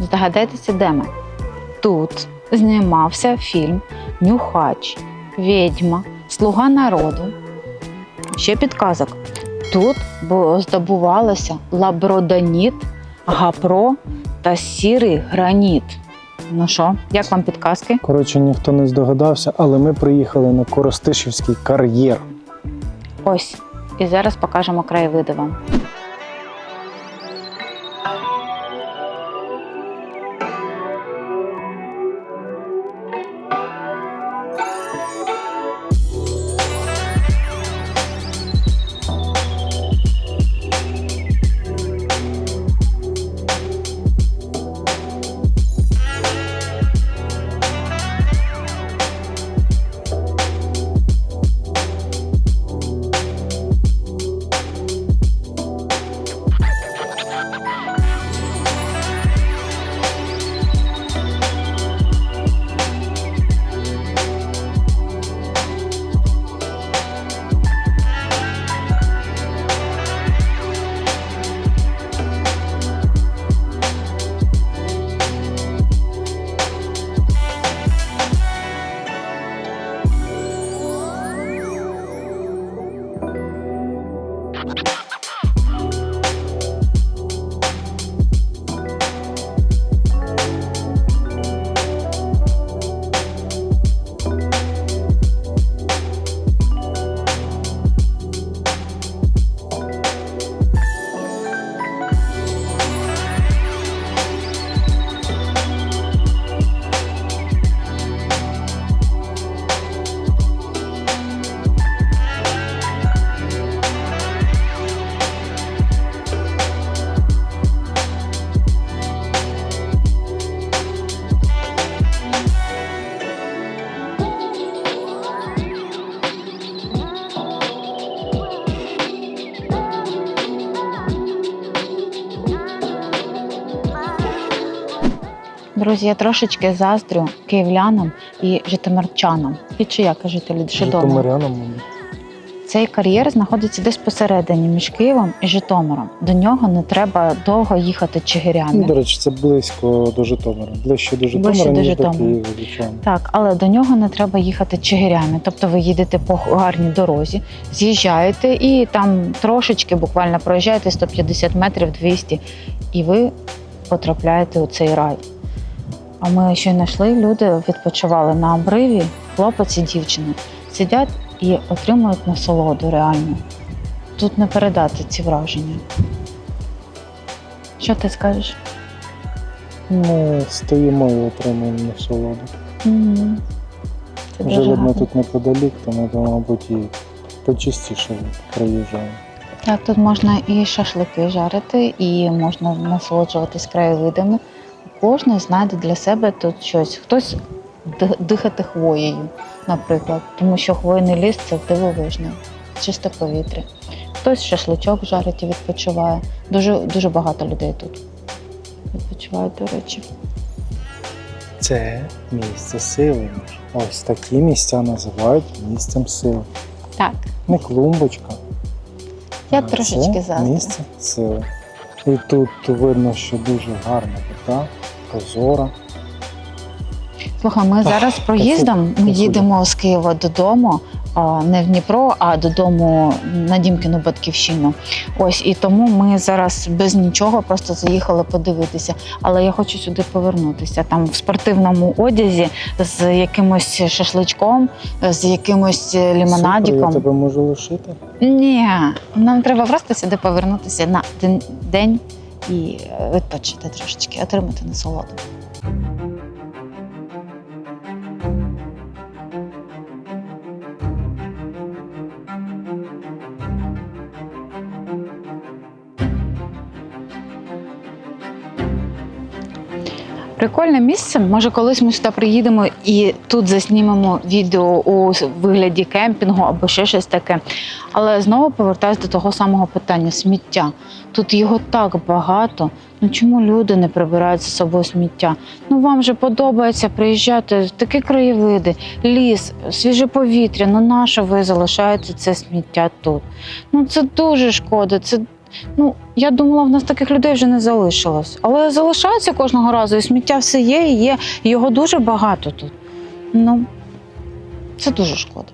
Здогадайтеся, де ми? Тут знімався фільм Нюхач, Відьма, Слуга народу. Ще підказок. Тут здобувалося лаброданіт, гапро та сірий граніт. Ну що, як вам підказки? Коротше, ніхто не здогадався, але ми приїхали на Коростишівський кар'єр. Ось. І зараз покажемо краєвиди вам. Друзі, я трошечки заздрю київлянам і житомирчанам. І чи як жителі Житомира. Житомирянам. Цей кар'єр знаходиться десь посередині між Києвом і Житомиром. До нього не треба довго їхати Ну, чигирями. До речі, це близько до Житомира. Ближче до Житомира, Ближче до ніж Житомира. до Києва, звичайно. Так, але до нього не треба їхати чигирями. Тобто ви їдете по гарній дорозі, з'їжджаєте і там трошечки буквально проїжджаєте 150 метрів 200, і ви потрапляєте у цей рай. А ми щойно йшли, люди відпочивали на обриві, хлопець і дівчина сидять і отримують насолоду реально. Тут не передати ці враження. Що ти скажеш? Ми стоїмо і отримуємо насолоду. Це Вже дуже видно гарно. тут неподалік, тому, то, мабуть, і почастіше приїжджаємо. Так, тут можна і шашлики жарити, і можна насолоджуватись краєвидами. Кожен знайде для себе тут щось. Хтось дихати хвоєю, наприклад, тому що хвойний ліс це дивовижне, чисте повітря. Хтось шашличок жарить і відпочиває. Дуже, дуже багато людей тут відпочивають, до речі. Це місце сили. Ось такі місця називають місцем сили. Так, Не клумбочка. я а трошечки це місце сили. І тут видно, що дуже гарна вода, прозора. Слухай, ми зараз проїздом ми їдемо з Києва додому, не в Дніпро, а додому на Дімкіну батьківщину. Ось і тому ми зараз без нічого просто заїхали подивитися. Але я хочу сюди повернутися. Там в спортивному одязі з якимось шашличком, з якимось Супер, я тебе можу лишити. Ні, нам треба просто сюди повернутися на день- і відпочити трошечки, отримати насолоду. Прикольне місце. Може, колись ми сюди приїдемо і тут заснімемо відео у вигляді кемпінгу або ще щось таке. Але знову повертаюсь до того самого питання сміття. Тут його так багато. Ну чому люди не прибирають за собою сміття? Ну вам же подобається приїжджати в такі краєвиди, ліс, свіже повітря. Ну нащо ви залишаєте це сміття тут? Ну це дуже шкода. Це Ну, я думала, в нас таких людей вже не залишилось. Але залишається кожного разу, і сміття все є, і є. Його дуже багато тут. Ну, це дуже шкода.